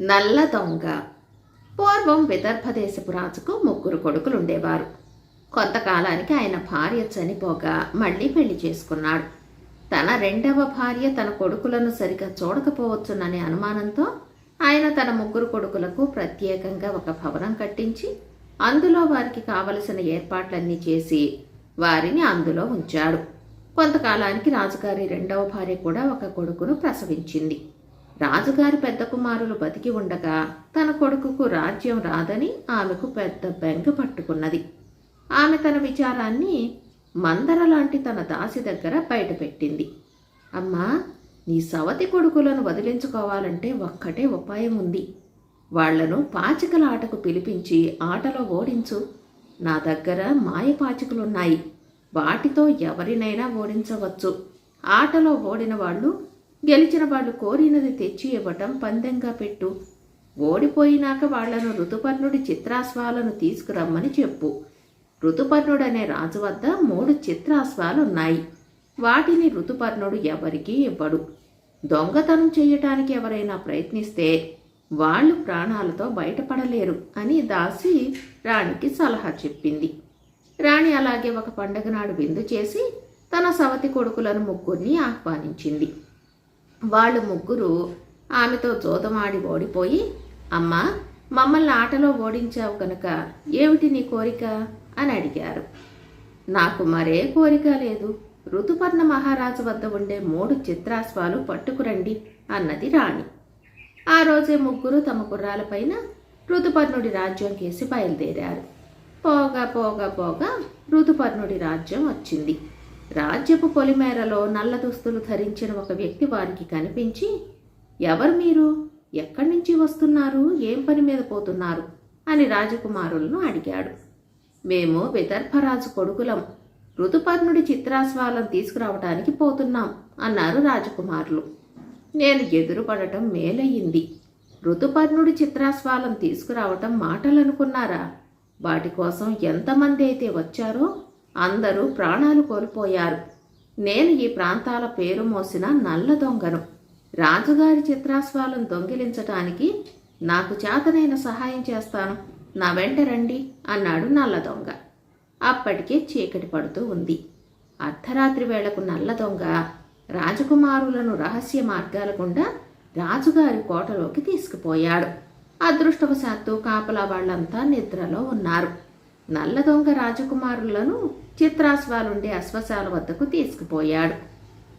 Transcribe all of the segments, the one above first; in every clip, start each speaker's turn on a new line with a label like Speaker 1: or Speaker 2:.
Speaker 1: నల్ల దొంగ పూర్వం విదర్భదేశపు రాజుకు ముగ్గురు కొడుకులు ఉండేవారు కొంతకాలానికి ఆయన భార్య చనిపోగా మళ్ళీ పెళ్ళి చేసుకున్నాడు. తన రెండవ భార్య తన కొడుకులను సరిగా చూడకపోవచ్చుననే అనుమానంతో ఆయన తన ముగ్గురు కొడుకులకు ప్రత్యేకంగా ఒక భవనం కట్టించి అందులో వారికి కావలసిన ఏర్పాట్లన్నీ చేసి వారిని అందులో ఉంచాడు. కొంతకాలానికి రాజుగారి రెండవ భార్య కూడా ఒక కొడుకును ప్రసవించింది. రాజుగారి పెద్ద కుమారులు బతికి ఉండగా తన కొడుకుకు రాజ్యం రాదని ఆమెకు పెద్ద బెంగ పట్టుకున్నది. ఆమె తన విచారాన్ని మందర లాంటి తన దాసి దగ్గర బయటపెట్టింది. అమ్మా నీ సవతి కొడుకులను వదిలించుకోవాలంటే ఒక్కటే ఉపాయం ఉంది. వాళ్ళను పాచికల ఆటకు పిలిపించి ఆటలో ఓడించు. నా దగ్గర మాయ పాచికలున్నాయి. వాటితో ఎవరినైనా ఓడించవచ్చు. ఆటలో ఓడిన వాళ్ళు గెలిచిన వాళ్ళు కోరినది తెచ్చి ఇవ్వటం పందెంగా పెట్టు. ఓడిపోయినాక వాళ్ళను ఋతుపర్ణుడి చిత్రాస్వాలను తీసుకురమ్మని చెప్పు. ఋతుపర్ణుడనే రాజు వద్ద మూడు చిత్రాశ్వాలున్నాయి. వాటిని ఋతుపర్ణుడు ఎవరికీ ఇవ్వడు. దొంగతనం చేయటానికి ఎవరైనా ప్రయత్నిస్తే వాళ్ళు ప్రాణాలతో బయటపడలేరు అని దాసి రాణికి సలహా చెప్పింది. రాణి అలాగే ఒక పండగ నాడు విందు చేసి తన సవతి కొడుకులను ముగ్గురిని ఆహ్వానించింది. వాళ్ళు ముగ్గురు ఆమెతో జోదమాడి ఓడిపోయి అమ్మా మమ్మల్ని ఆటలో ఓడించావు కనుక ఏమిటి నీ కోరిక? అని అడిగారు. నాకు మరే కోరిక లేదు. ఋతుపర్ణ మహారాజు వద్ద ఉండే మూడు చిత్రాస్వాలు పట్టుకురండి అన్నది రాణి. ఆ రోజే ముగ్గురు తమ గుర్రాలపైన ఋతుపర్ణుడి రాజ్యం కేసి బయలుదేరారు. పోగా పోగా పోగా ఋతుపర్ణుడి రాజ్యం వచ్చింది. రాజ్యపు పొలిమేరలో నల్ల దుస్తులు ధరించిన ఒక వ్యక్తి వారికి కనిపించి ఎవరు మీరు? ఎక్కడి నుంచి వస్తున్నారు? ఏం పని మీద పోతున్నారు? అని రాజకుమారులను అడిగాడు. మేము విదర్భరాజు కొడుకులం. ఋతుపర్ణుడి చిత్రాస్వాలం తీసుకురావటానికి పోతున్నాం అన్నారు రాజకుమారులు. నేను ఎదురుపడటం మేలయ్యింది. ఋతుపర్ణుడి చిత్రాస్వాలం తీసుకురావటం మాటలనుకున్నారా? వాటి కోసం ఎంతమంది అయితే వచ్చారో అందరూ ప్రాణాలు కోల్పోయారు. నేను ఈ ప్రాంతాల పేరు మోసిన నల్ల దొంగను. రాజుగారి చిత్రాస్వాలను దొంగిలించటానికి నాకు చేతనైన సహాయం చేస్తాను. నా వెంట రండి అన్నాడు నల్ల దొంగ. అప్పటికే చీకటి పడుతూ ఉంది. అర్ధరాత్రి వేళకు నల్ల దొంగ రాజకుమారులను రహస్య మార్గాల గుండా రాజుగారి కోటలోకి తీసుకుపోయాడు. అదృష్టవశాత్తు కాపలా వాళ్ళంతా నిద్రలో ఉన్నారు. నల్ల దొంగ రాజకుమారులను చిత్రాశ్వాలుండే అశ్వశాల వద్దకు తీసుకుపోయాడు.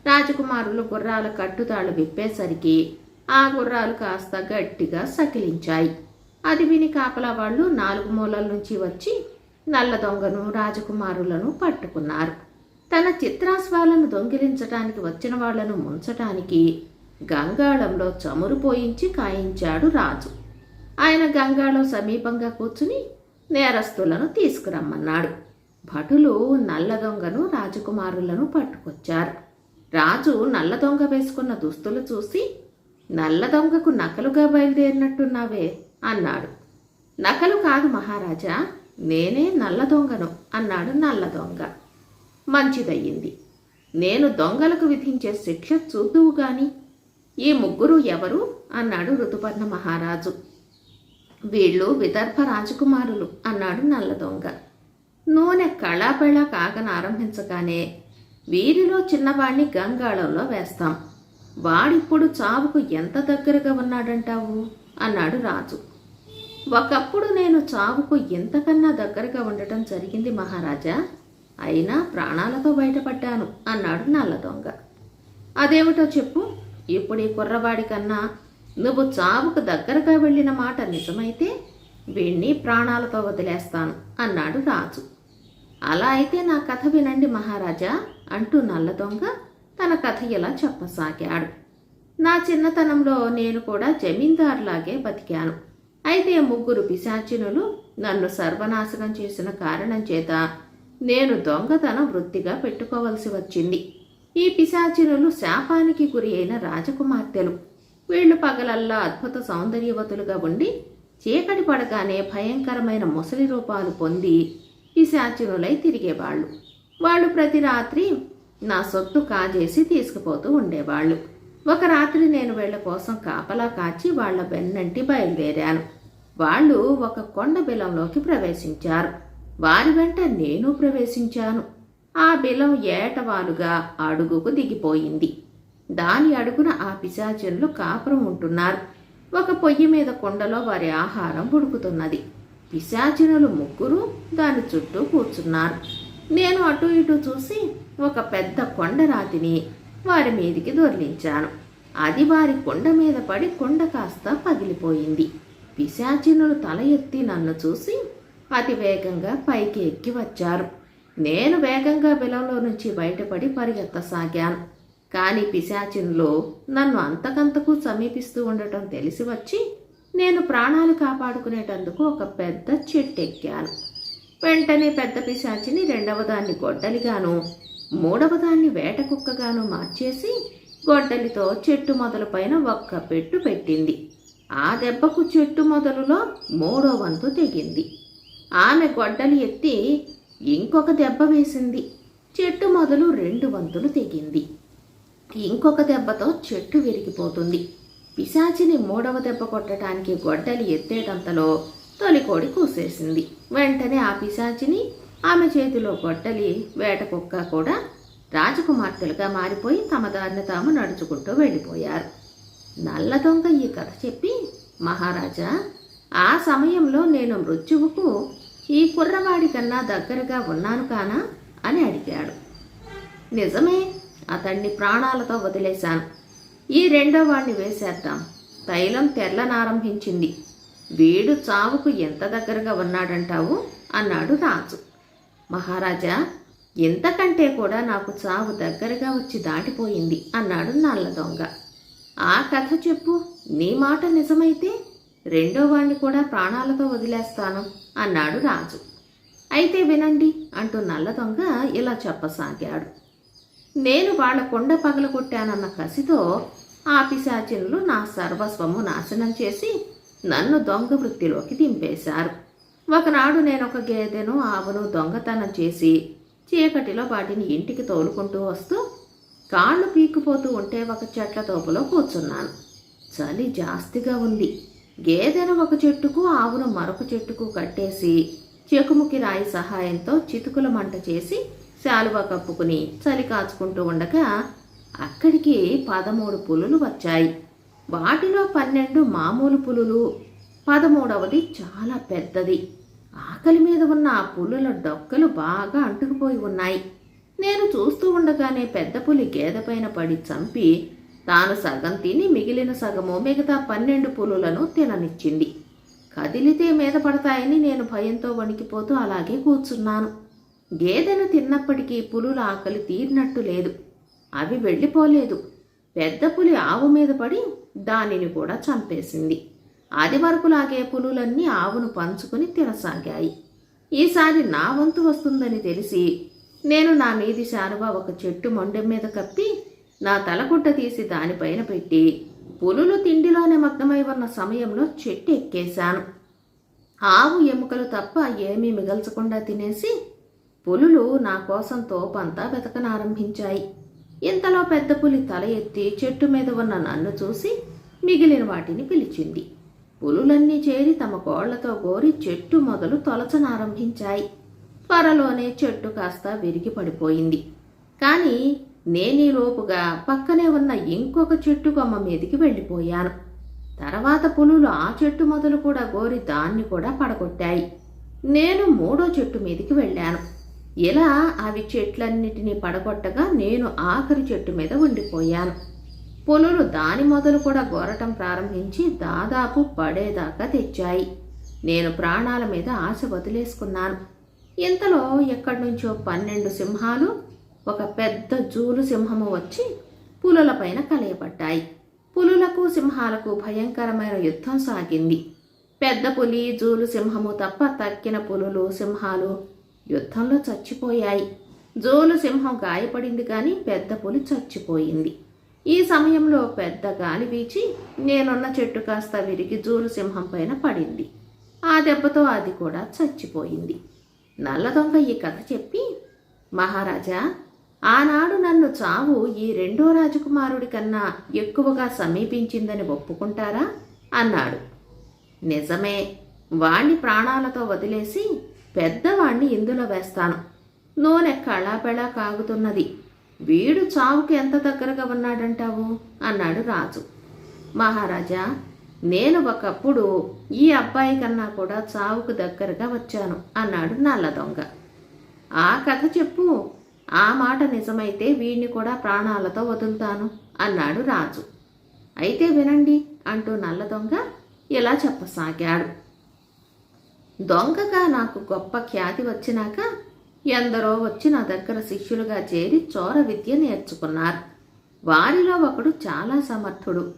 Speaker 1: రాజకుమారులు గుర్రాల కట్టుతాళ్ళు విప్పేసరికి ఆ గుర్రాలు కాస్త గట్టిగా సకిలించాయి. అది విని కాపలా వాళ్ళు నాలుగు మూలల నుంచి వచ్చి నల్ల దొంగను రాజకుమారులను పట్టుకున్నారు. తన చిత్రాస్వాలను దొంగిలించటానికి వచ్చిన వాళ్ళను ముంచటానికి గంగాళంలో చమురు పోయించి కాయించాడు రాజు. ఆయన గంగాళం సమీపంగా కూర్చుని నేరస్తులను తీసుకురమ్మన్నాడు. భటులు నల్ల దొంగను రాజకుమారులను పట్టుకొచ్చారు. రాజు నల్ల దొంగ వేసుకున్న దుస్తులు చూసి నల్ల దొంగకు నకలుగా బయలుదేరినట్టున్నావే అన్నాడు. నకలు కాదు మహారాజా నేనే నల్ల దొంగను అన్నాడు నల్ల దొంగ. మంచిదయ్యింది. నేను దొంగలకు విధించే శిక్ష చూద్దువు గాని ఈ ముగ్గురు ఎవరు? అన్నాడు ఋతుపర్ణ మహారాజు. వీళ్ళు విదర్భ రాజకుమారులు అన్నాడు నల్ల దొంగ నూనె కళాపెళ కాగన ఆరంభించగానే వీరిలో చిన్నవాణ్ణి గంగాళంలో వేస్తాం. వాడిప్పుడు చావుకు ఎంత దగ్గరగా ఉన్నాడంటావు? అన్నాడు రాజు. ఒకప్పుడు నేను చావుకు ఎంతకన్నా దగ్గరగా ఉండటం జరిగింది మహారాజా. అయినా ప్రాణాలతో బయటపడ్డాను అన్నాడు నల్ల దొంగ అదేమిటో చెప్పు. ఇప్పుడు ఈ కుర్రవాడి కన్నా నువ్వు చావుకు దగ్గరగా వెళ్ళిన మాట నిజమైతే వీణ్ణి ప్రాణాలతో వదిలేస్తాను అన్నాడు రాజు. అలా అయితే నా కథ వినండి మహారాజా అంటూ నల్ల దొంగ తన కథ ఇలా చెప్పసాగాడు. నా చిన్నతనంలో నేను కూడా జమీందారులాగే బతికాను. అయితే ముగ్గురు పిశాచినులు నన్ను సర్వనాశనం చేసిన కారణం చేత నేను దొంగతనం వృత్తిగా పెట్టుకోవలసి వచ్చింది. ఈ పిశాచినులు శాపానికి గురి అయిన రాజకుమార్తెలు. వీళ్ళు పగలల్లా అద్భుత సౌందర్యవతులుగా ఉండి చీకటి పడగానే భయంకరమైన ముసలి రూపాలు పొంది పిశాచినులై తిరిగేవాళ్ళు. వాళ్ళు ప్రతి రాత్రి నా సొత్తు కాజేసి తీసుకుపోతూ ఉండేవాళ్ళు. ఒక రాత్రి నేను వీళ్ళ కోసం కాపలా కాచి వాళ్ళ వెన్నంటి బయలుదేరాను. వాళ్ళు ఒక కొండ బిలంలోకి ప్రవేశించారు. వారి వెంట నేను ప్రవేశించాను. ఆ బిలం ఏటవాలుగా అడుగుకు దిగిపోయింది. దాని అడుగున ఆ పిశాచనులు కాపురం ఉంటున్నారు. ఒక పొయ్యి మీద కుండలో వారి ఆహారం ఉడుకుతున్నది. పిశాచినులు ముగ్గురు దాని చుట్టూ కూర్చున్నారు. నేను అటు ఇటు చూసి ఒక పెద్ద కొండరాతిని వారి మీదికి దొర్లించాను. అది వారి కొండ మీద పడి కొండ కాస్త పగిలిపోయింది. పిశాచినులు తల ఎత్తి నన్ను చూసి అతి వేగంగా పైకి ఎక్కి వచ్చారు. నేను వేగంగా బిలంలో నుంచి బయటపడి పరిగెత్తసాగాను. కానీ పిశాచినిలో నన్ను అంతకంతకు సమీపిస్తూ ఉండటం తెలిసి వచ్చి నేను ప్రాణాలు కాపాడుకునేటందుకు ఒక పెద్ద చెట్టు ఎక్కాను వెంటనే పెద్ద పిశాచిని రెండవ దాన్ని గొడ్డలిగాను మూడవ దాన్ని వేట కుక్కగాను మార్చేసి గొడ్డలితో చెట్టు మొదలు పైన ఒక్క పెట్టు పెట్టింది. ఆ దెబ్బకు చెట్టు మొదలులో మూడో వంతు తెగింది. ఆమె గొడ్డలి ఎత్తి ఇంకొక దెబ్బ వేసింది. చెట్టు మొదలు రెండు వంతులు తెగింది. ఇంకొక దెబ్బతో చెట్టు విరిగిపోతుంది. పిశాచిని మూడవ దెబ్బ కొట్టడానికి గొడ్డలి ఎత్తేటంతలో తొలికోడి కూసేసింది. వెంటనే ఆ పిశాచిని ఆమె చేతిలో గొడ్డలి వేట కుక్క కూడా రాజకుమార్తెలుగా మారిపోయి తమ దారిని తాము నడుచుకుంటూ వెళ్ళిపోయారు. నల్ల దొంగ ఈ కథ చెప్పి మహారాజా ఆ సమయంలో నేను మృత్యువుకు ఈ కుర్రవాడి కన్నా దగ్గరగా ఉన్నాను కానా? అని అడిగాడు. నిజమే అతన్ని ప్రాణాలతో వదిలేశాను. ఈ రెండో వాణ్ణి వేసేద్దాం. తైలం తెల్లనారంభించింది వీడు చావుకు ఎంత దగ్గరగా ఉన్నాడంటావు? అన్నాడు రాజు. మహారాజా ఇంతకంటే కూడా నాకు చావు దగ్గరగా వచ్చి దాటిపోయింది అన్నాడు నల్ల దొంగ ఆ కథ చెప్పు. నీ మాట నిజమైతే రెండో వాణ్ణి కూడా ప్రాణాలతో వదిలేస్తాను అన్నాడు రాజు. అయితే వినండి అంటూ నల్ల దొంగ ఇలా చెప్పసాగాడు. నేను వాళ్ళ కొండ పగలగొట్టానన్న కసితో ఆ పిశాచినులు నా సర్వస్వము నాశనం చేసి నన్ను దొంగ వృత్తిలోకి దింపేశారు. ఒకనాడు నేను ఒక గేదెను ఆవును దొంగతనం చేసి చీకటిలో వాటిని ఇంటికి తోలుకుంటూ వస్తూ కాళ్ళు పీక్కుపోతూ ఉంటే ఒక చెట్ల తోపులో కూర్చున్నాను. చలి జాస్తిగా ఉంది. గేదెను ఒక చెట్టుకు ఆవును మరొక చెట్టుకు కట్టేసి చెకుముకి రాయి సహాయంతో చితుకుల మంట చేసి శాలువ కప్పుకుని చలి కాచుకుంటూ ఉండగా అక్కడికి పదమూడు పులులు వచ్చాయి. వాటిలో పన్నెండు మామూలు పులులు పదమూడవది చాలా పెద్దది. ఆకలి మీద ఉన్న ఆ పులుల డొక్కలు బాగా అంటుకుపోయి ఉన్నాయి. నేను చూస్తూ ఉండగానే పెద్ద పులి గేదెపైన పడి చంపి తాను సగం తిని మిగిలిన సగము మిగతా పన్నెండు పులులను తిననిచ్చింది. కదిలితే మీద పడతాయని నేను భయంతో వణికిపోతూ అలాగే కూర్చున్నాను. గేదెను తిన్నప్పటికీ పులుల ఆకలి తీరినట్టు లేదు. అవి వెళ్ళిపోలేదు. పెద్ద పులి ఆవు మీద పడి దానిని కూడా చంపేసింది. అది వరకులాగే పులులన్నీ ఆవును పంచుకుని తినసాగాయి. ఈసారి నా వంతు వస్తుందని తెలిసి నేను నా మీది శాలువా ఒక చెట్టు మొండెం మీద కప్పి నా తలగుడ్డ తీసి దానిపైన పెట్టి పులులు తిండిలో నిమగ్నమై ఉన్న సమయంలో చెట్టు ఎక్కేశాను. ఆవు ఎముకలు తప్ప ఏమీ మిగల్చకుండా తినేసి పులులు నా కోసం తోపంతా వెతకనారంభించాయి. ఇంతలో పెద్ద పులి తల ఎత్తి చెట్టు మీద ఉన్న నన్ను చూసి మిగిలిన వాటిని పిలిచింది. పులులన్నీ చేరి తమ కోళ్ళతో గోరి చెట్టు మొదలు తొలచనారంభించాయి. త్వరలోనే చెట్టు కాస్త విరిగి పడిపోయింది. కానీ నేనీలోపుగా పక్కనే ఉన్న ఇంకొక చెట్టు కొమ్మ మీదికి వెళ్ళిపోయాను. తర్వాత పులులు ఆ చెట్టు మొదలు కూడా గోరి దాన్ని కూడా పడగొట్టాయి. నేను మూడో చెట్టు మీదికి వెళ్ళాను. ఇలా అవి చెట్లన్నిటినీ పడగొట్టగా నేను ఆఖరి చెట్టు మీద ఉండిపోయాను. పులులు దాని మొదలు కూడా గోరటం ప్రారంభించి దాదాపు పడేదాకా తెచ్చాయి. నేను ప్రాణాల మీద ఆశ వదిలేసుకున్నాను. ఇంతలో ఎక్కడి నుంచో పన్నెండు సింహాలు ఒక పెద్ద జూలు సింహము వచ్చి పులులపైన కలయబడ్డాయి. పులులకు సింహాలకు భయంకరమైన యుద్ధం సాగింది. పెద్ద పులి జూలు సింహము తప్ప తక్కిన పులులు సింహాలు యుద్ధంలో చచ్చిపోయాయి. జోలు సింహం గాయపడింది కానీ పెద్ద పులి చచ్చిపోయింది. ఈ సమయంలో పెద్ద గాలి వీచి నేనున్న చెట్టు కాస్త విరిగి జూలు సింహం పైన పడింది. ఆ దెబ్బతో అది కూడా చచ్చిపోయింది. నల్ల దొంగ ఈ కథ చెప్పి మహారాజా ఆనాడు నన్ను చావు ఈ రెండో రాజకుమారుడి కన్నా ఎక్కువగా సమీపించిందని ఒప్పుకుంటారా? అన్నాడు. నిజమే. వాణ్ణి ప్రాణాలతో వదిలేసి పెద్దవాణ్ణి ఇందులో వేస్తాను. నూనె కళాపెళా కాగుతున్నది. వీడు చావుకి ఎంత దగ్గరగా ఉన్నాడంటావు? అన్నాడు రాజు. మహారాజా నేను ఒకప్పుడు ఈ అబ్బాయి కన్నా కూడా చావుకు దగ్గరగా వచ్చాను అన్నాడు నల్ల దొంగ ఆ కథ చెప్పు. ఆ మాట నిజమైతే వీడిని కూడా ప్రాణాలతో వదులుతాను అన్నాడు రాజు. అయితే వినండి అంటూ నల్ల దొంగ ఇలా చెప్పసాగాడు. దొంగగా నాకు గొప్ప ఖ్యాతి వచ్చినాక ఎందరో వచ్చి నా దగ్గర శిష్యులుగా చేరి చోర విద్య నేర్చుకున్నారు. వారిలో ఒకడు చాలా సమర్థుడు.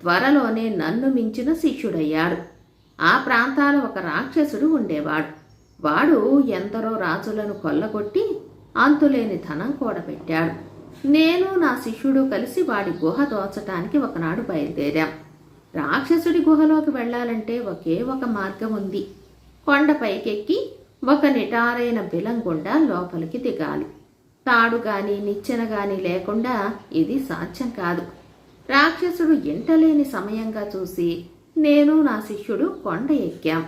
Speaker 1: త్వరలోనే నన్ను మించిన శిష్యుడయ్యాడు. ఆ ప్రాంతాల ఒక రాక్షసుడు ఉండేవాడు. వాడు ఎందరో రాజులను కొల్లగొట్టి అంతులేని ధనం కూడబెట్టాడు. నేను నా శిష్యుడు కలిసి వాడి గుహ దోచటానికి ఒకనాడు బయలుదేరాం. రాక్షసుడి గుహలోకి వెళ్ళాలంటే ఒకే ఒక మార్గం ఉంది కొండపైకెక్కి ఒక నిటారైన బిలం గుండా లోపలికి దిగాలి. తాడు గాని నిచ్చెన గాని లేకుండా ఇది సాధ్యం కాదు. రాక్షసుడు ఎంటలేని సమయంగా చూసి నేను నా శిష్యుడు కొండ ఎక్కాం.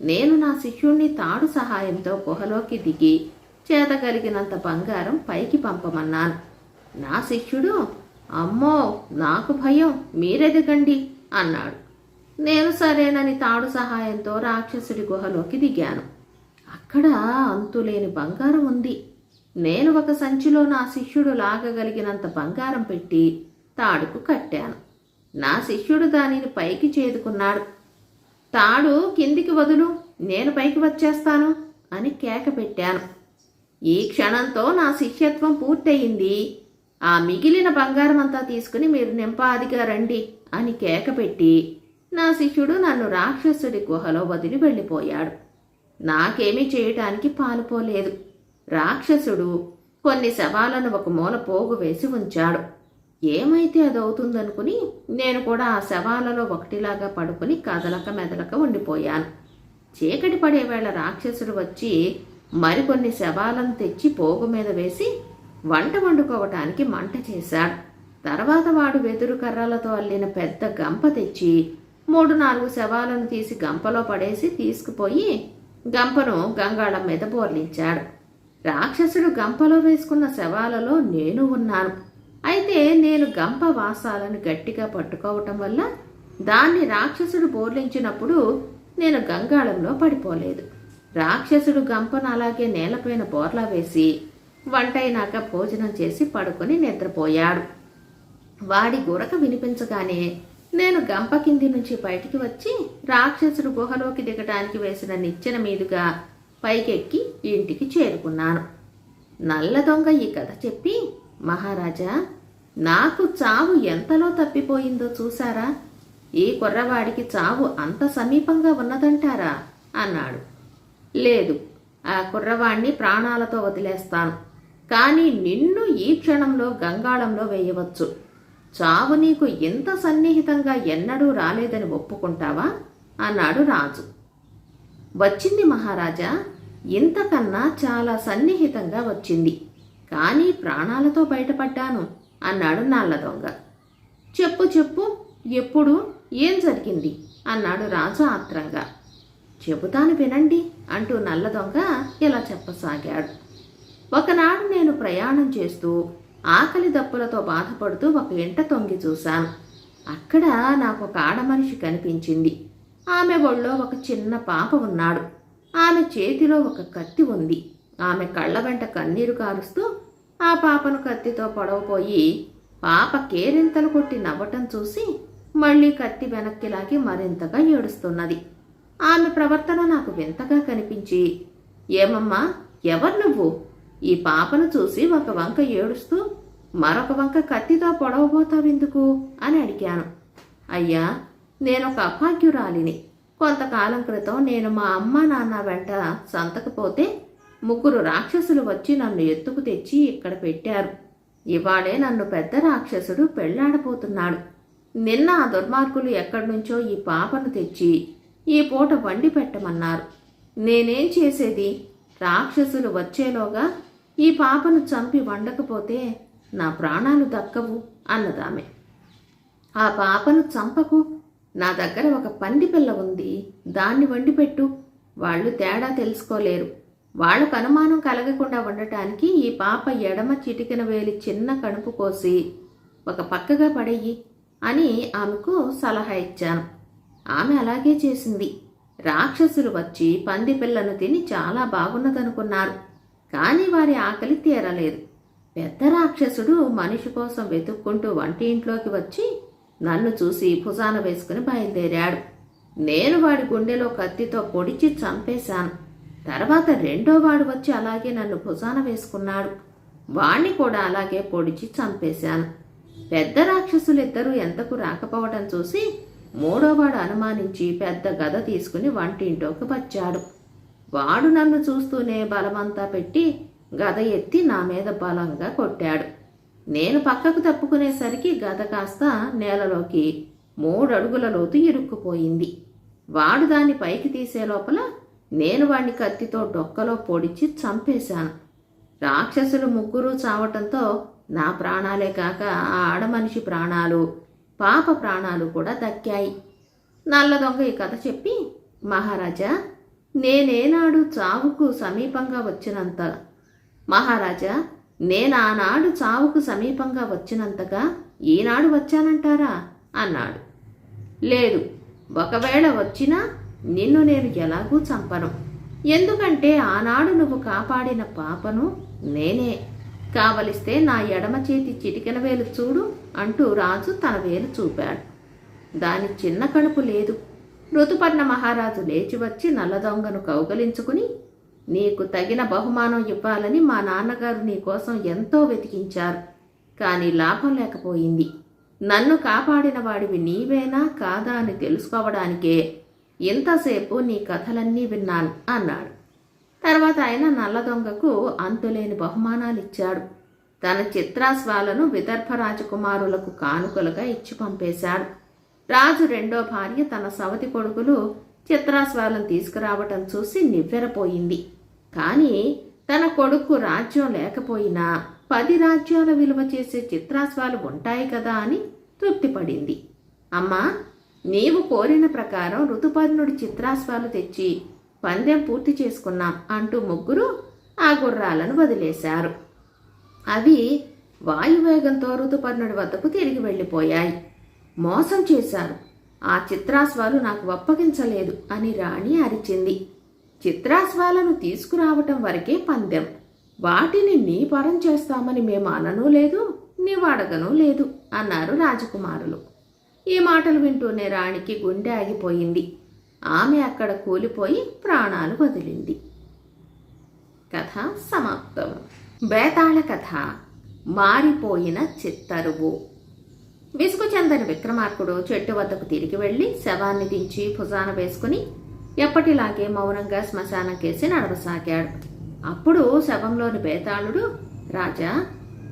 Speaker 1: నేను నా శిష్యుణ్ణి తాడు సహాయంతో గుహలోకి దిగి చేతగలిగినంత బంగారం పైకి పంపమన్నాను. నా శిష్యుడు అమ్మో నాకు భయం. మీరెదగండి అన్నాడు. నేను సరేనని తాడు సహాయంతో రాక్షసుడి గుహలోకి దిగాను. అక్కడ అంతులేని బంగారం ఉంది. నేను ఒక సంచిలో నా శిష్యుడు లాగగలిగినంత బంగారం పెట్టి తాడుకు కట్టాను. నా శిష్యుడు దానిని పైకి చేదుకున్నాడు. తాడు కిందికి వదులు నేను పైకి వచ్చేస్తాను అని కేక పెట్టాను. ఈ క్షణంతో నా శిష్యత్వం పూర్తయింది. ఆ మిగిలిన బంగారం అంతా తీసుకుని మీరు నింపాదిగా రండి అని కేక పెట్టి నా శిష్యుడు నన్ను రాక్షసుడి గుహలో వదిలి వెళ్ళిపోయాడు. నాకేమీ చేయటానికి పాలుపోలేదు రాక్షసుడు కొన్ని శవాలను ఒక మూల పోగు వేసి ఉంచాడు. ఏమైతే అది అవుతుందనుకుని నేను కూడా ఆ శవాలలో ఒకటిలాగా పడుకుని కదలక మెదలక ఉండిపోయాను. చీకటి పడేవేళ రాక్షసుడు వచ్చి మరికొన్ని శవాలను తెచ్చి పోగు మీద వేసి వంట వండుకోవటానికి మంట చేశాడు. తర్వాత వాడు వెదురు కర్రలతో అల్లిన పెద్ద గంప తెచ్చి మూడు నాలుగు శవాలను తీసి గంపలో పడేసి తీసుకుపోయి గంపను గంగాళం మీద బోర్లించాడు. రాక్షసుడు గంపలో వేసుకున్న శవాలలో నేను ఉన్నాను. అయితే నేను గంప వాసాలను గట్టిగా పట్టుకోవటం వల్ల దాన్ని రాక్షసుడు బోర్లించినప్పుడు నేను గంగాళంలో పడిపోలేదు. రాక్షసుడు గంపను అలాగే నేలపైన బోర్లా వేసి వంటైనాక భోజనం చేసి పడుకొని నిద్రపోయాడు. వాడి గురక వినిపించగానే నేను గంప కింది నుంచి బయటికి వచ్చి రాక్షసుడు గుహలోకి దిగటానికి వేసిన నిచ్చెన మీదుగా పైకెక్కి ఇంటికి చేరుకున్నాను. నల్ల దొంగ ఈ కథ చెప్పి మహారాజా నాకు చావు ఎంతలో తప్పిపోయిందో చూసారా ఈ కుర్రవాడికి చావు అంత సమీపంగా ఉన్నదంటారా? అన్నాడు. లేదు ఆ కుర్రవాణ్ణి ప్రాణాలతో వదిలేస్తాను. కానీ నిన్ను ఈ క్షణంలో గంగాళంలో వేయవచ్చు. చావు నీకు ఇంత సన్నిహితంగా ఎన్నడూ రాలేదని ఒప్పుకుంటావా? అన్నాడు రాజు. వచ్చింది మహారాజా ఇంతకన్నా చాలా సన్నిహితంగా వచ్చింది. కానీ ప్రాణాలతో బయటపడ్డాను అన్నాడు నల్ల దొంగ. చెప్పు చెప్పు ఎప్పుడు ఏం జరిగింది? అన్నాడు రాజు ఆత్రంగా. చెబుతాను వినండి అంటూ నల్ల దొంగ ఇలా చెప్పసాగాడు. ఒకనాడు నేను ప్రయాణం చేస్తూ ఆకలి దప్పులతో బాధపడుతూ ఒక ఇంట తొంగి చూశాను. అక్కడ నాకు ఒక ఆడమనిషి కనిపించింది. ఆమె ఒళ్ళో ఒక చిన్న పాప ఉన్నాడు. ఆమె చేతిలో ఒక కత్తి ఉంది. ఆమె కళ్ళ వెంట కన్నీరు కారుస్తూ ఆ పాపను కత్తితో పొడవపోయి పాప కేరింతలు కొట్టి నవ్వటం చూసి మళ్ళీ కత్తి వెనక్కి లాగి మరింతగా ఏడుస్తున్నది. ఆమె ప్రవర్తన నాకు వింతగా కనిపించి ఏమమ్మా ఎవరు నువ్వు? ఈ పాపను చూసి ఒక వంక ఏడుస్తూ మరొక వంక కత్తితో పొడవబోతావెందుకు? అని అడిగాను. అయ్యా నేనొక అభాగ్యురాలిని. కొంతకాలం క్రితం నేను మా అమ్మ నాన్న వెంట సంతకపోతే ముగ్గురు రాక్షసులు వచ్చి నన్ను ఎత్తుకు తెచ్చి ఇక్కడ పెట్టారు. ఇవాళే నన్ను పెద్ద రాక్షసుడు పెళ్ళాడబోతున్నాడు. నిన్న ఆ దుర్మార్గులు ఎక్కడి నుంచో ఈ పాపను తెచ్చి ఈ పూట వండి పెట్టమన్నారు. నేనేం చేసేది? రాక్షసులు వచ్చేలోగా ఈ పాపను చంపి వండకపోతే నా ప్రాణాలు దక్కవు అన్నదామె. ఆ పాపను చంపకు. నా దగ్గర ఒక పంది పిల్ల ఉంది. దాన్ని వండిపెట్టు. వాళ్ళు తేడా తెలుసుకోలేరు. వాళ్ళకు అనుమానం కలగకుండా ఉండటానికి ఈ పాప ఎడమ చిటికిన వేలి చిన్న కణుపు కోసి ఒక పక్కగా పడేయి అని ఆమెకు సలహా ఇచ్చాను. ఆమె అలాగే చేసింది. రాక్షసులు వచ్చి పంది పిల్లను తిని చాలా బాగున్నదనుకున్నారు. కానీ వారి ఆకలి తీరలేదు. పెద్ద రాక్షసుడు మనిషి కోసం వెతుక్కుంటూ వంటి ఇంట్లోకి వచ్చి నన్ను చూసి భుజాన వేసుకుని బయలుదేరాడు. నేను వాడి గుండెలో కత్తితో పొడిచి చంపేశాను. తర్వాత రెండో వాడు వచ్చి అలాగే నన్ను భుజాన వేసుకున్నాడు. వాణ్ణి కూడా అలాగే పొడిచి చంపేశాను. పెద్ద రాక్షసులిద్దరూ ఎంతకు రాకపోవడం చూసి మూడోవాడు అనుమానించి పెద్ద గద తీసుకుని వంటింట్లోకి వచ్చాడు. వాడు నన్ను చూస్తూనే బలమంతా పెట్టి గద ఎత్తి నా మీద బలంగా కొట్టాడు. నేను పక్కకు తప్పుకునేసరికి గద కాస్త నేలలోకి మూడు అడుగుల లోతు ఇరుక్కుపోయింది. వాడు దాన్ని పైకి తీసే లోపల నేను వాడిని కత్తితో డొక్కలో పొడిచి చంపేశాను. రాక్షసులు ముగ్గురు చావటంతో నా ప్రాణాలే కాక ఆ ఆడమనిషి ప్రాణాలు పాప ప్రాణాలు కూడా దక్కాయి. నల్ల దొంగ ఈ కథ చెప్పి మహారాజా నేనేనాడు చావుకు సమీపంగా వచ్చినంత మహారాజా నేను ఆనాడు చావుకు సమీపంగా వచ్చినంతగా ఈనాడు వచ్చానంటారా? అన్నాడు. లేదు ఒకవేళ వచ్చినా నిన్ను నేను ఎలాగూ చంపను. ఎందుకంటే ఆనాడు నువ్వు కాపాడిన పాపను నేనే. కావలిస్తే నా ఎడమ చేతి చిటికెన వేలు చూడు అంటూ రాజు తన వేలు చూపాడు. దాని చిన్న కడుపు లేదు. ఋతుపర్ణ మహారాజు లేచి వచ్చి నల్లదొంగను కౌగలించుకుని నీకు తగిన బహుమానం ఇవ్వాలని మా నాన్నగారు నీకోసం ఎంతో వెతికించారు. కానీ లాభం లేకపోయింది. నన్ను కాపాడిన వాడివి నీవేనా కాదా అని తెలుసుకోవడానికే ఇంతసేపు నీ కథలన్నీ విన్నాను అన్నాడు. తర్వాత ఆయన నల్ల దొంగకు అంతులేని బహుమానాలు ఇచ్చాడు తన చిత్రాస్వాలను విదర్భ రాజకుమారులకు కానుకలుగా ఇచ్చి పంపేశాడు. రాజు రెండో భార్య తన సవతి కొడుకులు చిత్రాస్వాలను తీసుకురావటం చూసి నివ్వెరపోయింది. కానీ తన కొడుకు రాజ్యం లేకపోయినా పది రాజ్యాల విలువ చేసే చిత్రాస్వాలు ఉంటాయి కదా అని తృప్తిపడింది. అమ్మా నీవు కోరిన ప్రకారం ఋతుపర్ణుడి చిత్రాస్వాలు తెచ్చి పందెం పూర్తి చేసుకున్నాం అంటూ ముగ్గురు ఆ గుర్రాలను వదిలేశారు. అవి వాయువేగంతో ఋతుపర్ణుడి వద్దకు తిరిగి వెళ్ళిపోయాయి. మోసం చేశారు. ఆ చిత్రాస్వాలు నాకు అప్పగించలేదు అని రాణి అరిచింది. చిత్రాస్వాలను తీసుకురావటం వరకే పందెం. వాటిని నీ పరం చేస్తామని మేము అనను లేదు నీవాడగను లేదు అన్నారు రాజకుమారులు. ఈ మాటలు వింటూనే రాణికి గుండె ఆగిపోయింది. ఆమె అక్కడ కూలిపోయి ప్రాణాలు వదిలింది. కథ సమాప్తం. బేతాళ కథ. మారిపోయిన చిత్తరువు. విసుగు చెందని విక్రమార్కుడు చెట్టు వద్దకు తిరిగి వెళ్ళి శవాన్ని దించి భుజాన వేసుకుని ఎప్పటిలాగే మౌనంగా శ్మశానం కేసి నడవసాగాడు. అప్పుడు శవంలోని బేతాళుడు రాజా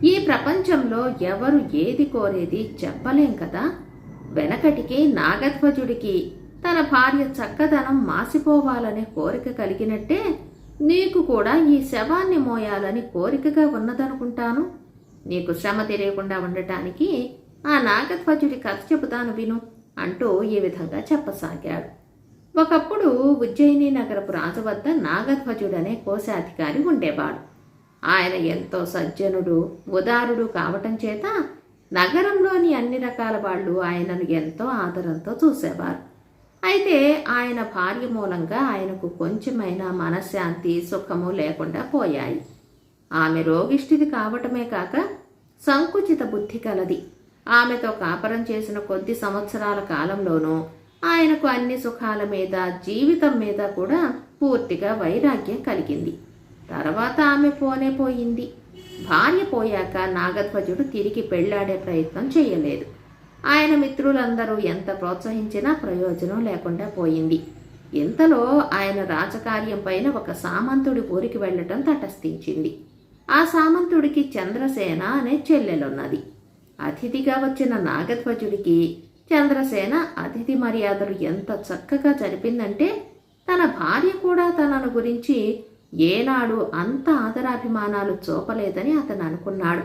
Speaker 1: ఈ ప్రపంచంలో ఎవరు ఏది కోరేది చెప్పలేం కదా. వెనకటికి నాగధ్వజుడికి తన భార్య చక్కదనం మాసిపోవాలనే కోరిక కలిగినట్టే నీకు కూడా ఈ శవాన్ని మోయాలని కోరికగా ఉన్నదనుకుంటాను. నీకు శ్రమ తెలియకుండా ఉండటానికి ఆ నాగధ్వజుడి కథ చెబుతాను విను అంటూ ఈ విధంగా చెప్పసాగాడు. ఒకప్పుడు ఉజ్జయిని నగరపు రాజు వద్ద నాగధ్వజుడనే కోశాధికారి ఉండేవాడు. ఆయన ఎంతో సజ్జనుడు ఉదారుడు కావటం చేత నగరంలోని అన్ని రకాల వాళ్ళు ఆయనను ఎంతో ఆదరంతో చూసేవారు. అయితే ఆయన భార్య మూలంగా ఆయనకు కొంచెమైనా మనశ్శాంతి సుఖము లేకుండా పోయాయి. ఆమె రోగిష్టిది కావటమే కాక సంకుచిత బుద్ధి కలది. ఆమెతో కాపరం చేసిన కొద్ది సంవత్సరాల కాలంలోనూ ఆయనకు అన్ని సుఖాల మీద జీవితం మీద కూడా పూర్తిగా వైరాగ్యం కలిగింది. తర్వాత ఆమె పోనే పోయింది. భార్య పోయాక నాగధ్వజుడు తిరిగి పెళ్ళాడే ప్రయత్నం చేయలేదు. ఆయన మిత్రులందరూ ఎంత ప్రోత్సహించినా ప్రయోజనం లేకుండా పోయింది. ఇంతలో ఆయన రాజకార్యం పైన ఒక సామంతుడి ఊరికి వెళ్ళటం తటస్థించింది. ఆ సామంతుడికి చంద్రసేన అనే చెల్లెలున్నది. అతిథిగా వచ్చిన నాగధ్వజుడికి చంద్రసేన అతిథి మర్యాదలు ఎంత చక్కగా జరిపిందంటే తన భార్య కూడా తనను గురించి ఏనాడు అంత ఆదరాభిమానాలు చూపలేదని అతను అనుకున్నాడు.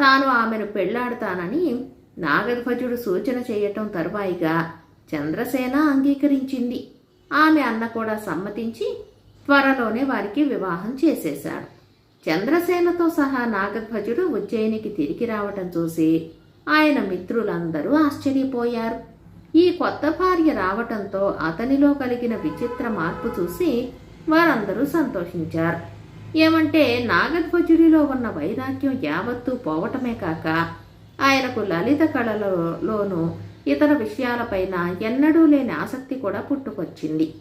Speaker 1: తాను ఆమెను పెళ్ళాడుతానని నాగధ్వజుడు సూచన చేయటం తరువాయిగా చంద్రసేన అంగీకరించింది. ఆమె అన్న కూడా సమ్మతించి త్వరలోనే వారికి వివాహం చేసేశాడు. చంద్రసేనతో సహా నాగధ్వజుడు ఉజ్జయినికి తిరిగి రావటం చూసి ఆయన మిత్రులందరూ ఆశ్చర్యపోయారు. ఈ కొత్త భార్య రావటంతో అతనిలో కలిగిన విచిత్ర మార్పు చూసి వారందరూ సంతోషించారు. ఏమంటే నాగధ్వజుడిలో ఉన్న వైరాగ్యం యావత్తూ పోవటమే కాక ఆయనకు లలిత కళలలోనూ ఇతర విషయాలపైన ఎన్నడూ లేని ఆసక్తి కూడా పుట్టుకొచ్చింది.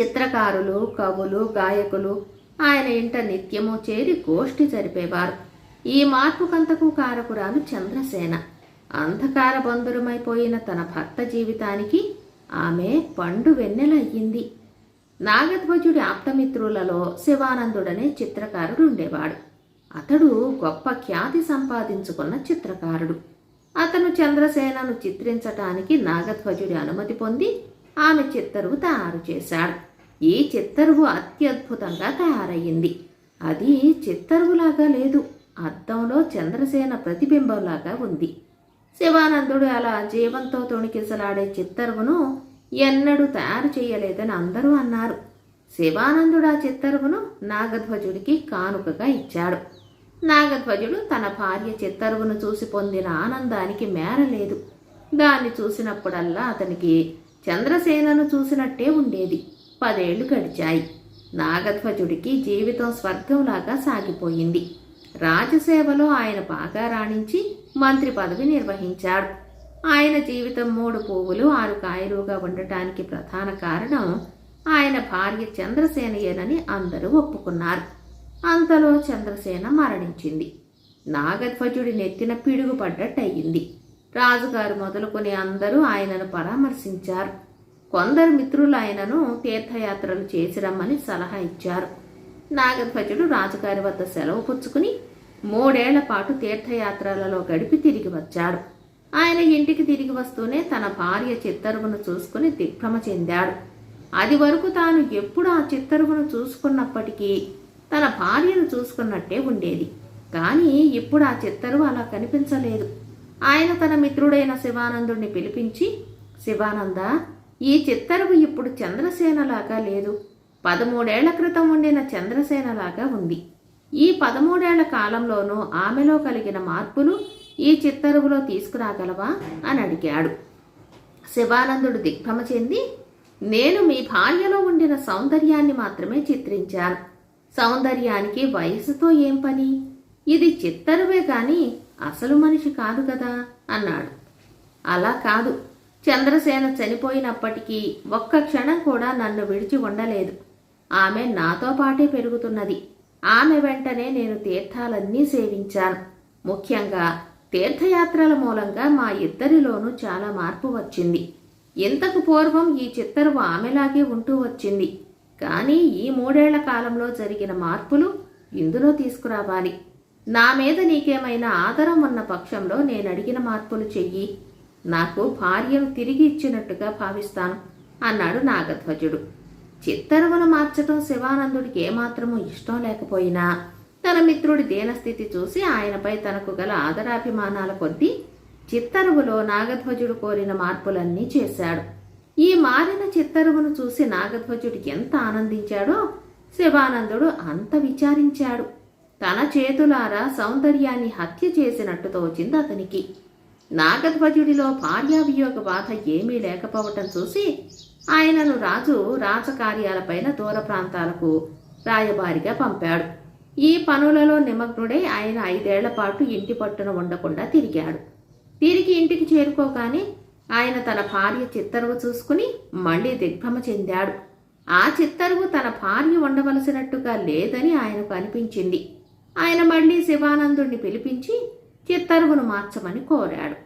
Speaker 1: చిత్రకారులు కవులు గాయకులు ఆయన ఇంట నిత్యము చేరి గోష్ఠి జరిపేవారు. ఈ మార్పుకంతకు కారకురాలు చంద్రసేన. అంధకార బంధురమైపోయిన తన భర్త జీవితానికి ఆమె పండు వెన్నెలయ్యింది నాగధ్వజుడి ఆప్తమిత్రులలో శివానందుడనే చిత్రకారుడు ఉండేవాడు అతడు గొప్ప ఖ్యాతి సంపాదించుకున్న చిత్రకారుడు. అతను చంద్రసేనను చిత్రించటానికి నాగధ్వజుడి అనుమతి పొంది ఆమె చిత్తరువు తయారు చేశాడు. ఈ చిత్తరువు అత్యద్భుతంగా తయారయ్యింది. అది చిత్తరువులాగా లేదు. అద్దంలో చంద్రసేన ప్రతిబింబంలాగా ఉంది. శివానందుడు అలా జీవంతో తొణికిసలాడే చిత్తరువును ఎన్నడూ తయారు చేయలేదని అందరూ అన్నారు. శివానందుడు ఆ చిత్తరువును నాగధ్వజుడికి కానుకగా ఇచ్చాడు. నాగధ్వజుడు తన భార్య చిత్తరువును చూసి పొందిన ఆనందానికి మేరలేదు. దాన్ని చూసినప్పుడల్లా అతనికి చంద్రసేనను చూసినట్టే ఉండేది. పదేళ్ళు గడిచాయి. నాగధ్వజుడికి జీవితం స్వర్గంలాగా సాగిపోయింది. రాజసేవలో ఆయన బాగా రాణించి మంత్రి పదవి నిర్వహించాడు. ఆయన జీవితం మూడు పువ్వులు ఆరు కాయలుగా ఉండటానికి ప్రధాన కారణం ఆయన భార్య చంద్రసేనయేనని అందరూ ఒప్పుకున్నారు. అంతలో చంద్రసేన మరణించింది. నాగధ్వజుడి నెత్తిన పిడుగు పడ్డట్టయింది రాజుగారు మొదలుకొని అందరూ ఆయనను పరామర్శించారు. కొందరు మిత్రులు ఆయనను తీర్థయాత్రలు చేసి రమ్మని సలహా ఇచ్చారు. నాగధ్వజుడు రాజుగారి వద్ద సెలవు పుచ్చుకుని మూడేళ్ళ పాటు తీర్థయాత్రలలో గడిపి తిరిగి వచ్చాడు. ఆయన ఇంటికి తిరిగి వస్తూనే తన భార్య చిత్తరువును చూసుకుని దిగ్భ్రమ చెందాడు. అది వరకు తాను ఎప్పుడు ఆ చిత్తరువును చూసుకున్నప్పటికీ తన భార్యను చూసుకున్నట్టే ఉండేది. కానీ ఇప్పుడు ఆ చిత్తరువు అలా కనిపించలేదు. ఆయన తన మిత్రుడైన శివానందుడిని పిలిపించి శివానంద ఈ చిత్తరువు ఇప్పుడు చంద్రసేనలాగా లేదు. పదమూడేళ్ళ క్రితం ఉండిన చంద్రసేనలాగా ఉంది. ఈ పదమూడేళ్ళ కాలంలోనూ ఆమెలో కలిగిన మార్పులు ఈ చిత్తరువులో తీసుకురాగలవా అని అడిగాడు. శివానందుడు దిగ్భ్రమ చెంది నేను మీ భార్యలో ఉండిన సౌందర్యాన్ని మాత్రమే చిత్రించాను. సౌందర్యానికి వయసుతో ఏం పని? ఇది చిత్తరువే గాని అసలు మనిషి కాదు కదా అన్నాడు. అలా కాదు. చంద్రసేన చనిపోయినప్పటికీ ఒక్క క్షణం కూడా నన్ను విడిచి ఉండలేదు. ఆమె నాతో పాటే పెరుగుతున్నది. ఆమె వెంటనే నేను తీర్థాలన్నీ సేవించాను. ముఖ్యంగా తీర్థయాత్రల మూలంగా మా ఇద్దరిలోనూ చాలా మార్పు వచ్చింది. ఇంతకు పూర్వం ఈ చిత్తరువు ఆమెలాగే ఉంటూ వచ్చింది. కానీ ఈ మూడేళ్ళ కాలంలో జరిగిన మార్పులు ఇందులో తీసుకురావాలి. నా మీద నీకేమైనా ఆదరం ఉన్న పక్షంలో నేను అడిగిన మార్పులు చెయ్యి. నాకు భార్యను తిరిగి ఇచ్చినట్టుగా భావిస్తాను అన్నాడు నాగధ్వజుడు. చిత్తరువును మార్చటం శివానందుడికి ఏమాత్రము ఇష్టం లేకపోయినా తన మిత్రుడి దీనస్థితి చూసి ఆయనపై తనకు గల ఆదరాభిమానాల కొద్దీ చిత్తరువులో నాగధ్వజుడు కోరిన మార్పులన్నీ చేశాడు. ఈ మారిన చిత్తరువును చూసి నాగధ్వజుడు ఎంత ఆనందించాడో శివానందుడు అంత విచారించాడు. తన చేతులారా సౌందర్యాన్ని హత్య చేసినట్టు తోచింది అతనికి. నాగధ్వజుడిలో భార్యావియోగ బాధ ఏమీ లేకపోవటం చూసి ఆయనను రాజు రాజకార్యాలపైన దూర ప్రాంతాలకు రాయబారిగా పంపాడు. ఈ పనులలో నిమగ్నుడై ఆయన ఐదేళ్ళ పాటు ఇంటి పట్టున ఉండకుండా తిరిగాడు. తిరిగి ఇంటికి చేరుకోగానే ఆయన తన భార్య చిత్తరువు చూసుకుని మళ్ళీ దిగ్భ్రమ చెందాడు. ఆ చిత్తరువు తన భార్య ఉండవలసినట్టుగా లేదని ఆయనకు అనిపించింది. ఆయన మళ్ళీ శివానందుణ్ణి పిలిపించి చిత్తరువును మార్చమని కోరాడు.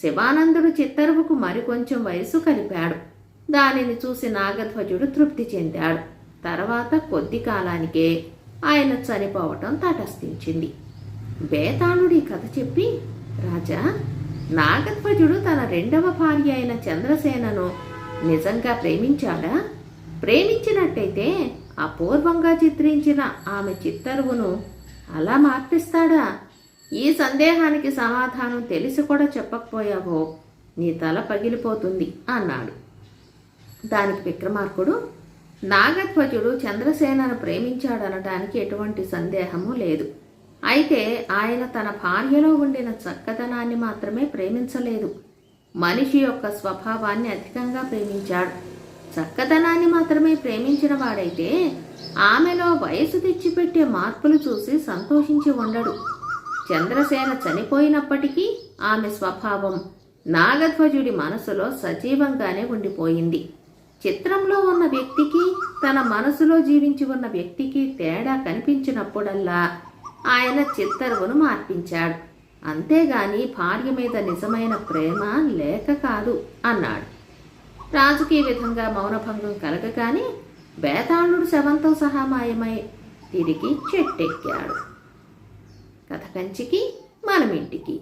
Speaker 1: శివానందుడు చిత్తరువుకు మరికొంచెం వయసు కలిపాడు. దానిని చూసి నాగధ్వజుడు తృప్తి చెందాడు. తర్వాత కొద్ది కాలానికే ఆయన చనిపోవటం తటస్థించింది. బేతాళుడి కథ చెప్పి రాజా నాగధ్వజుడు తన రెండవ భార్య అయిన చంద్రసేనను నిజంగా ప్రేమించాడా? ప్రేమించినట్టయితే అపూర్వంగా చిత్రించిన ఆమె చిత్తరువును అలా మార్పిస్తాడా? ఈ సందేహానికి సమాధానం తెలిసి కూడా చెప్పకపోయావో నీ తల పగిలిపోతుంది అన్నాడు. దానికి విక్రమార్కుడు నాగధ్వజుడు చంద్రసేనను ప్రేమించాడనటానికి ఎటువంటి సందేహము లేదు. అయితే ఆయన తన భార్యలో ఉండిన చక్కదనాన్ని మాత్రమే ప్రేమించలేదు. మనిషి యొక్క స్వభావాన్ని అధికంగా ప్రేమించాడు. చక్కదనాన్ని మాత్రమే ప్రేమించిన వాడైతే ఆమెలో వయసు తెచ్చిపెట్టే మార్పులు చూసి సంతోషించి ఉండడు. చంద్రసేన చనిపోయినప్పటికీ ఆమె స్వభావం నాగధ్వజుడి మనసులో సజీవంగానే ఉండిపోయింది. చిత్రంలో ఉన్న వ్యక్తికి తన మనసులో జీవించి ఉన్న వ్యక్తికి తేడా కనిపించినప్పుడల్లా ఆయన చిత్తరువును మార్పించాడు. అంతేగాని భార్య మీద నిజమైన ప్రేమ లేక కాదు అన్నాడు. రాజుకి ఈ విధంగా మౌనభంగం కలగగానే బేతాళుడు శవంతో సహా మాయమై తిరిగి చెట్టెక్కాడు. కథ కంచికి మనమింటికి.